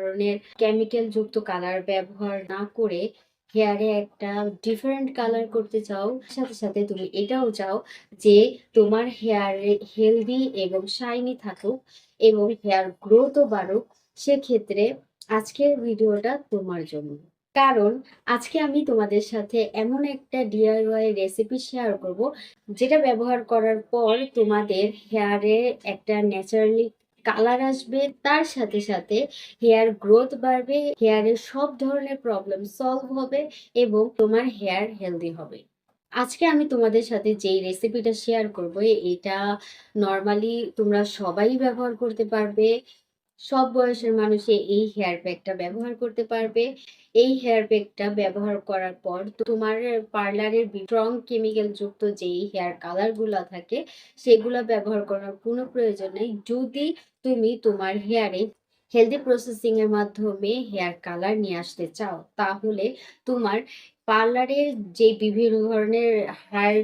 ধরনের কেমিক্যাল যুক্ত কালার ব্যবহার না করে হেয়ারে একটা ডিফারেন্ট কালার করতে চাও, সাথে সাথে তুমি এটাও চাও যে তোমার হেয়ারে হেলদি এবং শাইনি থাকুক এবং হেয়ার গ্রোথও বাড়ুক, সেক্ষেত্রে আজকের ভিডিওটা তোমার জন্য। কারণ আজকে আমি তোমাদের সাথে এমন একটা ডিআইওয়াই রেসিপি শেয়ার করব, যেটা ব্যবহার করার পর তোমাদের হেয়ারে একটা ন্যাচারালি কালার আসবে, তার সাথে সাথে হেয়ার গ্রোথ বাড়বে, হেয়ারের সব ধরনের প্রবলেম সলভ হবে এবং তোমার হেয়ার হেলদি হবে। আজকে আমি তোমাদের সাথে যেই রেসিপিটা শেয়ার করব এটা নর্মালি তোমরা সবাই ব্যবহার করতে পারবে। সব বয়সের মানুষে এই হেয়ার প্যাকটা ব্যবহার করতে পারবে। এই হেয়ার প্যাকটা ব্যবহার করার পর তোমার পার্লারের স্ট্রং কেমিক্যাল যুক্ত যেই হেয়ার কালারগুলো থাকে, সেগুলো ব্যবহার করার কোনো প্রয়োজন নেই। যদি তুমি তোমার হেয়ারে হেলদি প্রসেসিং এর মাধ্যমে হেয়ার কালার নিয়ে আসতে চাও, তাহলে তোমার পার্লারের যে বিভিন্ন ধরনের হেয়ার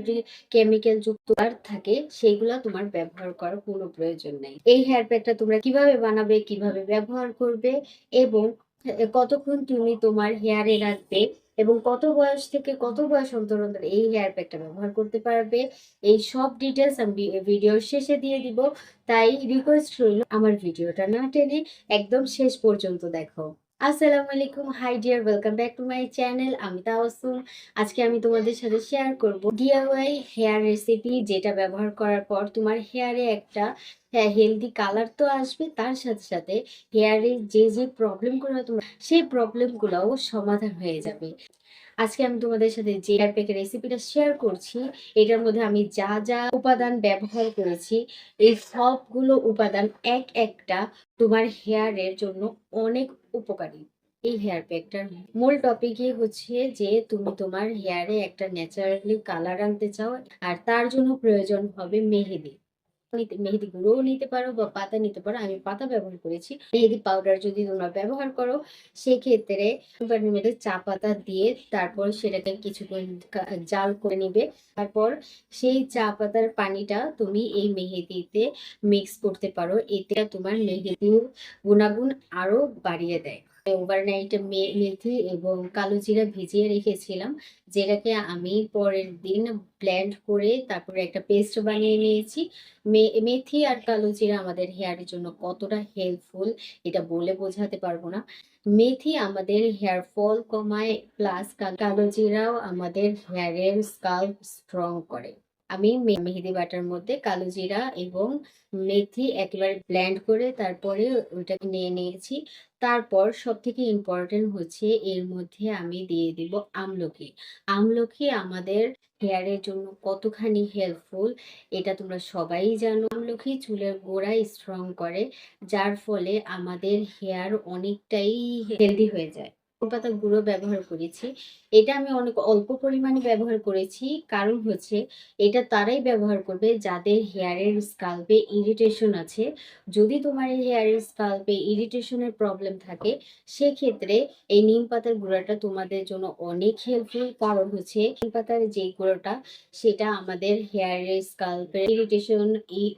কেমিক্যাল যুক্ত থাকে, সেগুলো তোমার ব্যবহার করার কোনো প্রয়োজন নেই। এই হেয়ার প্যাকটা তোমরা কীভাবে বানাবে, কীভাবে ব্যবহার করবে এবং কতক্ষণ তুমি তোমার হেয়ারে রাখবে এবং কত বয়স থেকে কত বয়স অন্তর অন্তর এই হেয়ার প্যাকটা ব্যবহার করতে পারবে, এই সব ডিটেলস আমি ভিডিওর শেষে দিয়ে দিব। তাই রিকোয়েস্ট রইল আমার ভিডিওটা না টেনে, একদম শেষ পর্যন্ত দেখো। আসসালামু আলাইকুম। Hi dear welcome back to my channel আমি তাওসুম আজকে আমি তোমাদের সাথে শেয়ার করব ডিআইওয়াই হেয়ার রেসিপি যেটা ব্যবহার করার পর তোমার হেয়ারে একটা হেলদি কালার তো আসবে। তার সাথে সাথে হেয়ারে যে যে প্রবলেমগুলো তোমার, সেই প্রবলেমগুলোও সমাধান হয়ে যাবে। আজকে আমি তোমাদের সাথে যে হেয়ার প্যাকের রেসিপিটা শেয়ার করছি, এটার মধ্যে আমি যা যা উপাদান ব্যবহার করেছি, এই সবগুলো উপাদান এক একটা তোমার হেয়ারের জন্য অনেক উপকারী। এই হেয়ার প্যাকটার মূল টপিকই হচ্ছে যে তুমি তোমার হেয়ারে একটা ন্যাচারালি কালার আনতে চাও, আর তার জন্য প্রয়োজন হবে মেহেদি। মেহেদি গুঁড়োও নিতে পারো বা পাতা নিতে পারো। আমি পাতা ব্যবহার করেছি। মেহেদি পাউডার যদি তোমরা ব্যবহার করো, সেক্ষেত্রে মধ্যে চা পাতা দিয়ে তারপর সেটাকে কিছুক্ষণ জাল করে নিবে। তারপর সেই চা পাতার পানিটা তুমি এই মেহেদিতে মিক্স করতে পারো। এতে তোমার মেহেদির গুণাগুণ আরও বাড়িয়ে দেয়। ওভারনাইট মেথি এবং কালো জিরা ভিজিয়ে রেখেছিলাম। যেটাকে আমি পরের দিন ব্লেন্ড করে তারপরে একটা পেস্ট বানিয়ে নিয়েছি। মেথি আর কালো জিরা আমাদের হেয়ারের জন্য কতটা হেল্পফুল এটা বলে বোঝাতে পারব না। মেথি আমাদের হেয়ার ফল কমায় প্লাস কালো জিরাও আমাদের হেয়ারের স্কাল্প স্ট্রং করে। আমি মেহেদি বাটার মধ্যে কালো জিরা এবং মেথি একেবারে ব্ল্যান্ড করে তারপরে ওইটাকে নিয়ে নিয়েছি। তারপর সব থেকে ইম্পর্টেন্ট হচ্ছে এর মধ্যে আমি দিয়ে দিব আমলকি। আমলকি আমাদের হেয়ারের জন্য কতখানি হেল্পফুল এটা তোমরা সবাই জানো। আমলকি চুলের গোড়ায় স্ট্রং করে, যার ফলে আমাদের হেয়ার অনেকটাই হেলদি হয়ে যায়। পাতা গুঁড়ো ব্যবহার করেছি। এটা আমি অনেক অল্প পরিমাণে ব্যবহার করেছি। কারণ হচ্ছে, এটা তারাই ব্যবহার করবে যাদের হেয়ারের স্কাল্পে ইরিটেশন আছে। যদি তোমার হেয়ারের স্কাল্পে ইরিটেশনের প্রবলেম থাকে, সেক্ষেত্রে এই নিম পাতার গুঁড়োটা তোমাদের জন্য অনেক হেল্পফুল কারণ হচ্ছে, নিম পাতার যে গুঁড়োটা, সেটা আমাদের হেয়ারের স্কাল্পের ইরিটেশন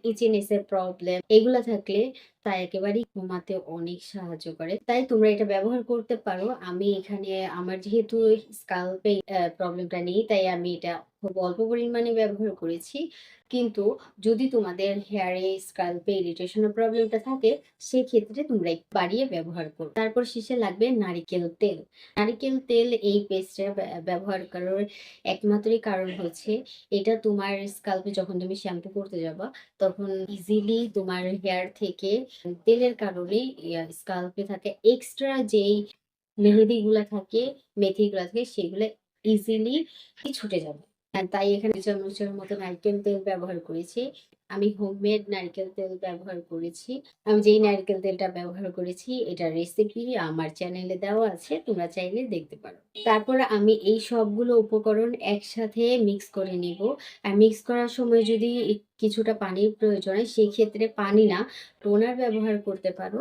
ইচিনেসের প্রবলেম এগুলো থাকলে তা একেবারেই কমাতে অনেক সাহায্য করে। তাই তোমরা এটা ব্যবহার করতে পারো। আমি এখানে আমার যেহেতু স্কাল্পে প্রবলেমটা নেই, তাই আমি এটা খুব অল্প পরিমাণে ব্যবহার করেছি। কিন্তু যদি তোমাদের হেয়ারে স্কাল্পে ইরিটেশনের প্রবলেমটা থাকে, সেক্ষেত্রে তোমরা বাড়িয়ে ব্যবহার করো। তারপর শেষে লাগবে নারিকেল তেল। নারিকেল তেল এই পেস্টটা ব্যবহার করার একমাত্রই কারণ হচ্ছে এটা তোমার স্কাল্পে যখন তুমি শ্যাম্পু করতে যাবা, তখন ইজিলি তোমার হেয়ার থেকে তেলের কারণে স্কাল্পে থাকে এক্সট্রা যেই মেহেদিগুলা থাকে, মেথিগুলা থাকে, সেগুলো ইজিলি ছুটে যাবে। তাই এখানে চামচের মতো নারকেল তেল ব্যবহার করেছি। আমি হোমমেড নারকেল তেল ব্যবহার করেছি। আমি যেই নারকেল তেলটা ব্যবহার করেছি এটা রেসিপি আমার চ্যানেলে দেওয়া আছে, তোমরা চাইলে দেখতে পারো। তারপর আমি এই সবগুলো উপকরণ একসাথে মিক্স করে নিব। আর মিক্স করার সময় যদি কিছুটা পানির প্রয়োজন হয়, সেই ক্ষেত্রে পানি না টোনার ব্যবহার করতে পারো।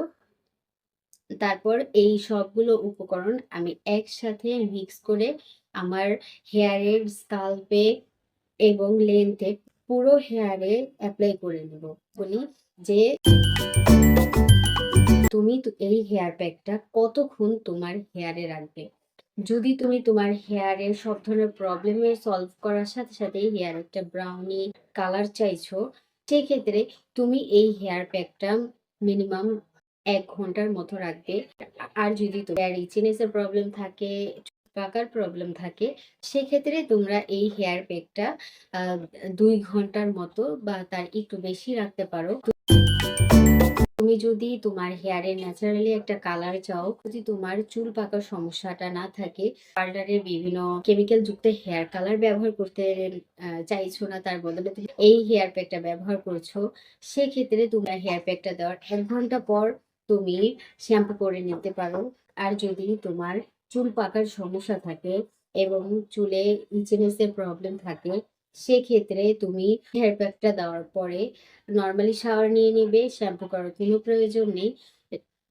তারপর এই সবগুলো উপকরণ আমি একসাথে মিক্স করে আমার হেয়ারের স্কাল্পে এবং লেন্থে পুরো হেয়ারে অ্যাপ্লাই করে নেব। বলি যে তুমি এই হেয়ার প্যাকটা কতক্ষণ তোমার হেয়ারে রাখবে? যদি তুমি তোমার হেয়ারের সব ধরনের প্রবলেমের সলভ করার সাথে সাথে হেয়ার একটা ব্রাউনি কালার চাইছো, সেক্ষেত্রে তুমি এই হেয়ার প্যাকটা মিনিমাম এক ঘণ্টার মতো রাখবে। আর যদি তোমার ইচিনেস এর প্রবলেম থাকে পাকার প্রবলেম থাকে, সেক্ষেত্রে তোমরা এই হেয়ার প্যাকটা দুই ঘণ্টার মতো বা তার একটু বেশি রাখতে পারো। তুমি যদি তোমার হেয়ারে ন্যাচারালি একটা কালার চাও, যদি তোমার চুল পাকার সমস্যাটা না থাকে পার্লারের বিভিন্ন কেমিক্যাল যুক্ত হেয়ার কালার ব্যবহার করতে চাইছো না তার বদলে তুমি এই হেয়ার প্যাকটা ব্যবহার করছ, সেক্ষেত্রে তোমরা হেয়ার প্যাকটা দেওয়ার এক ঘণ্টা পর তুমি শ্যাম্পু করে নিতে পারো। আর যদি তোমার চুল পাকার সমস্যা থাকে এবং চুলে ইচিনেসের প্রবলেম থাকে, সেক্ষেত্রে তুমি হেয়ার প্যাকটা দেওয়ার পরে নর্মালি শাওয়ার নিয়ে নেবে শ্যাম্পু করার কোনো প্রয়োজন নেই।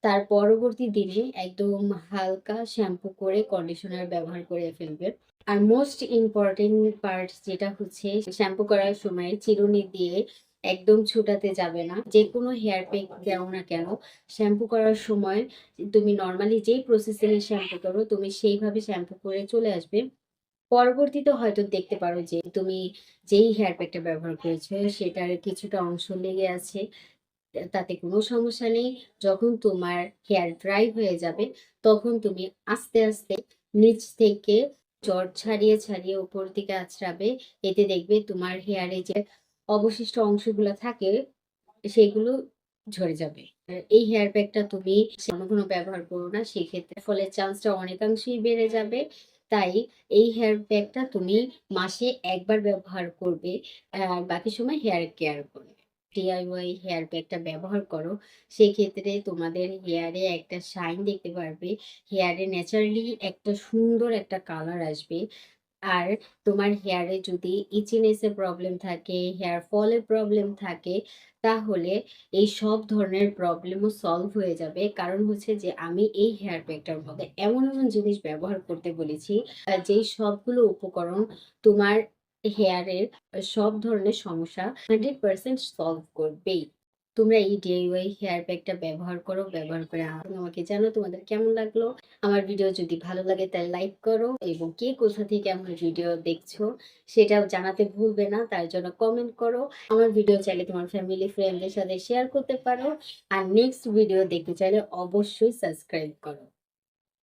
তার পরবর্তী দিনে একদম হালকা শ্যাম্পু করে কন্ডিশনার ব্যবহার করে ফেলবে। আর মোস্ট ইম্পর্টেন্ট পার্ট যেটা হচ্ছে শ্যাম্পু করার সময় চিরুনি দিয়ে একদম ছুটাতে যাবে না। যে কোনো হেয়ার প্যাক দাও না কেন শ্যাম্পু করার সময় তুমি নর্মালি যেই প্রসেসিং এ শ্যাম্পু করো, তুমি সেইভাবে শ্যাম্পু করে চলে আসবে। পরবর্তীতে হয়তো দেখতে পারো যে তুমি যেই হেয়ার প্যাকটা ব্যবহার করেছ, সেটার কিছুটা অংশ লেগে আছে। তাতে কোনো সমস্যা নেই। যখন তোমার হেয়ার ড্রাই হয়ে যাবে, তখন তুমি আস্তে আস্তে নিচ থেকে জট ছাড়িয়ে ছাড়িয়ে উপর দিকে আছড়াবে। এতে দেখবে তোমার হেয়ারে যে অবশিষ্ট অংশগুলো থাকে, সেগুলো ঝরে যাবে। এই হেয়ার প্যাকটা তুমি ঘন ব্যবহার করো না, সেক্ষেত্রে ফলে চান্সটা অনেকাংশেই বেড়ে যাবে। তাই এই হেয়ার প্যাকটা তুমি মাসে একবার ব্যবহার করবে আর বাকি সময় হেয়ার কেয়ার করবে ডিআইওয়াই হেয়ার প্যাকটা ব্যবহার করো, সেক্ষেত্রে তোমাদের হেয়ারে একটা শাইন দেখতে পারবে। হেয়ারে ন্যাচারালি একটা সুন্দর একটা কালার আসবে। আর তোমার হেয়ারে যদি ইচিনেস এর প্রবলেম থাকে হেয়ার ফলের প্রবলেম থাকে, তাহলে এই সব ধরনের প্রবলেমও সলভ হয়ে যাবে। কারণ হচ্ছে যে আমি এই হেয়ার প্যাকটার মধ্যে এমন এমন জিনিস ব্যবহার করতে বলেছি যেই সবগুলো উপকরণ তোমার হেয়ারের সব ধরনের সমস্যা হান্ড্রেড পার্সেন্ট সলভ করবেই। তোমরা এই ডিআইওয়াই হেয়ার প্যাকটা ব্যবহার করো, ব্যবহার করে আম- আমাকে জানো তোমাদের কেমন লাগল। আমার ভিডিও যদি ভালো লাগে তাহলে লাইক করো এবং কে কোথা থেকে আমার ভিডিও দেখছ সেটাও জানাতে ভুলবে না, তার জন্য কমেন্ট করো। আমার ভিডিও চাইলে তোমার ফ্যামিলি ফ্রেন্ডদের সাথে শেয়ার করতে পারো। আর নেক্সট ভিডিও দেখতে চাইলে অবশ্যই সাবস্ক্রাইব করো।